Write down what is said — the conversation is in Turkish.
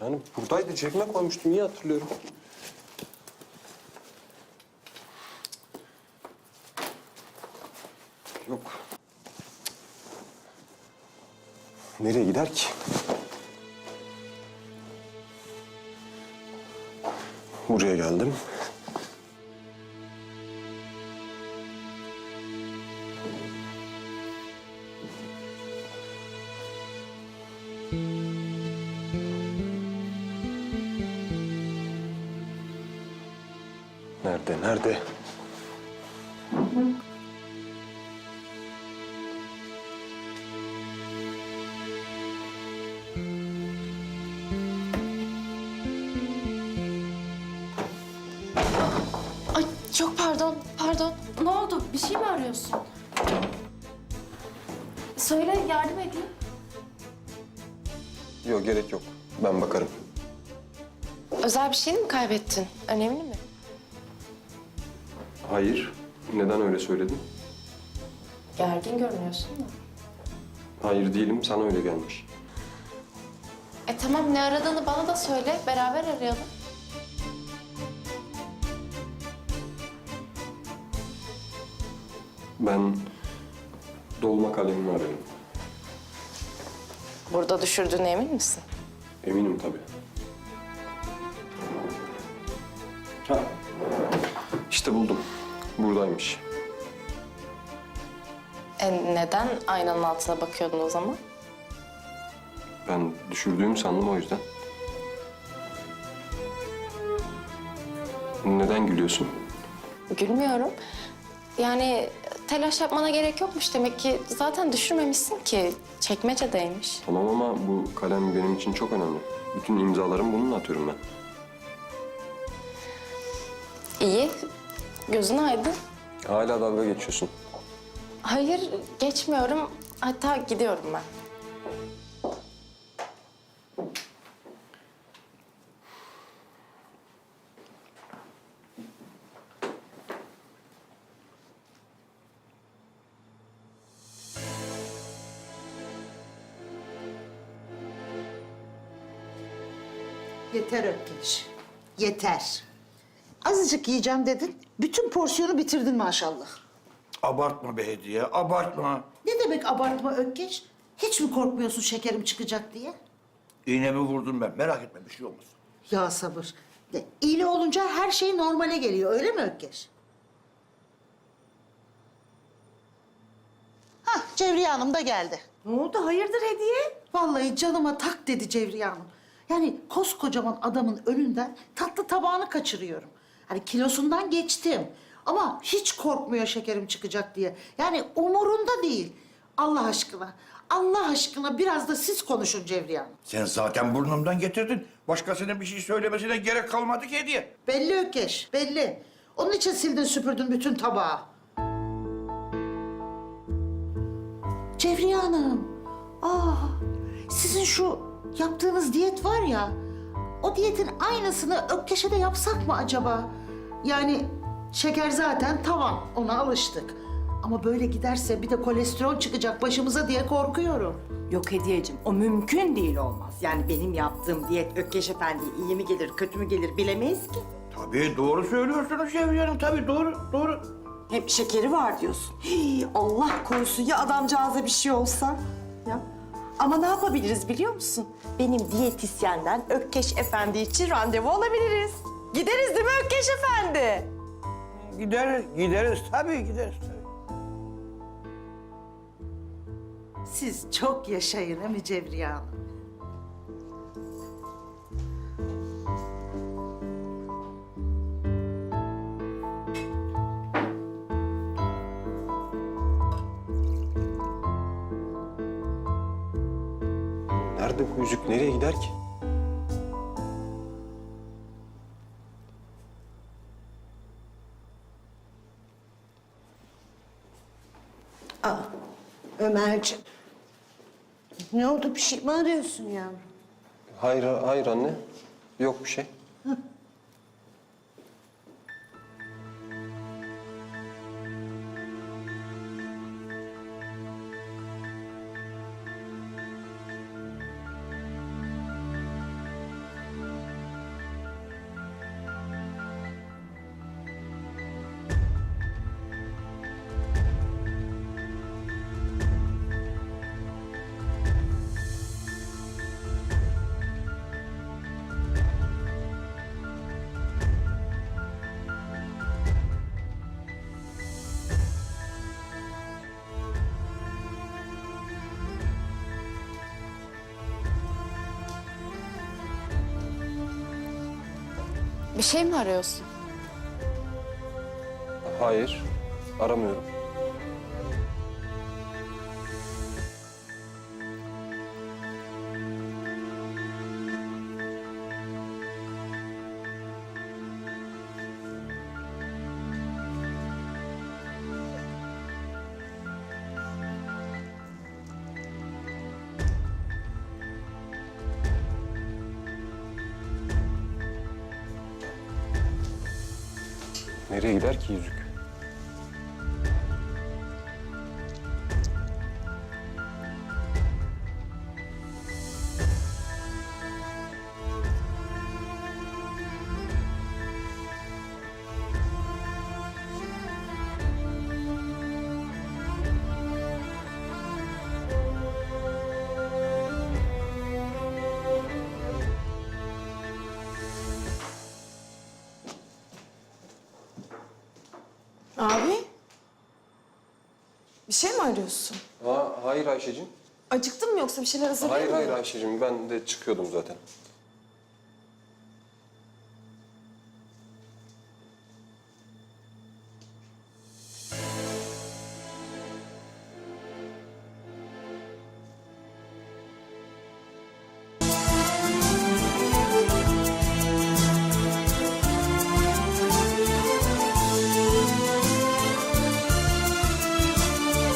Yani buradaydı cebime koymuştum iyi hatırlıyorum. Yok. Nereye gider ki? Buraya geldim. Nerede, nerede? Ay çok pardon, pardon. Ne oldu? Bir şey mi arıyorsun? Söyle, yardım edeyim. Yok gerek yok. Ben bakarım. Özel bir şeyini mi kaybettin? Önemli mi? Hayır. Neden öyle söyledin? Gergin görünüyorsun da. Hayır değilim. Sana öyle gelmiş. E tamam, ne aradığını bana da söyle. Beraber arayalım. Ben dolma kalemimi arıyorum. Burada düşürdüğüne emin misin? Eminim tabii. Ha. İşte buldum. Buradaymış. E neden aynanın altına bakıyordun o zaman? Ben düşürdüğümü sandım o yüzden. Neden gülüyorsun? Gülmüyorum. Yani telaş yapmana gerek yokmuş demek ki. Zaten düşürmemişsin ki. Çekmecedeymiş. Tamam ama bu kalem benim için çok önemli. Bütün imzalarımı bununla atıyorum ben. İyi. Gözün aydın. Hala dalga geçiyorsun. Hayır, geçmiyorum. Hatta gidiyorum ben. Yeter Ökkeş. Yeter. Azıcık yiyeceğim dedin. Bütün porsiyonu bitirdin maşallah. Abartma be hediye, abartma. Ne demek abartma Ökkeş? Hiç mi korkmuyorsun şekerim çıkacak diye? İğnemi vurdum ben, merak etme bir şey olmaz. Ya sabır. De, İğne olunca her şey normale geliyor öyle mi Ökkeş? Hah Cevriye Hanım da geldi. Ne oldu hayırdır hediye? Vallahi canıma tak dedi Cevriye Hanım. Yani koskocaman adamın önünden tatlı tabağını kaçırıyorum. Hani kilosundan geçtim. Ama hiç korkmuyor şekerim çıkacak diye. Yani umurunda değil. Allah aşkına, Allah aşkına biraz da siz konuşun Cevriye Hanım. Sen zaten burnumdan getirdin. Başkasının bir şey söylemesine gerek kalmadı ki hediye. Belli Ökeş, belli. Onun için sildin süpürdün bütün tabağı. Cevriye Hanım, aa, sizin şu yaptığınız diyet var ya, o diyetin aynısını Ökkeş'e de yapsak mı acaba? Yani şeker zaten tamam, ona alıştık. Ama böyle giderse bir de kolesterol çıkacak başımıza diye korkuyorum. Yok Hediyeciğim, o mümkün değil olmaz. Yani benim yaptığım diyet Ökkeş Efendi'ye iyi mi gelir, kötü mü gelir bilemeyiz ki. Tabii doğru söylüyorsunuz Şevriye Hanım, tabii doğru, doğru. Hep şekeri var diyorsun. Hii, Allah korusun ya adamcağıza bir şey olsa. Ya. Ama ne yapabiliriz biliyor musun? Benim diyetisyenden Ökkeş Efendi için randevu alabiliriz. Gideriz değil mi Ökkeş Efendi? Gideriz, gideriz, tabii gideriz. Tabii. Siz çok yaşayın değil mi Cevriye Hanım? Nerede bu yüzük? Nereye gider ki? Ömerciğim. Ne oldu bir şey mi arıyorsun yavrum? Hayır, hayır anne. Yok bir şey. Bir şey mi arıyorsun? Hayır, aramıyorum. Nereye gider ki yüzük? Arıyorsun? Aa, hayır Ayşe'cim. Acıktın mı yoksa bir şeyler hazırlayayım Hayır mı? hayır Ayşe'cim ben de çıkıyordum zaten.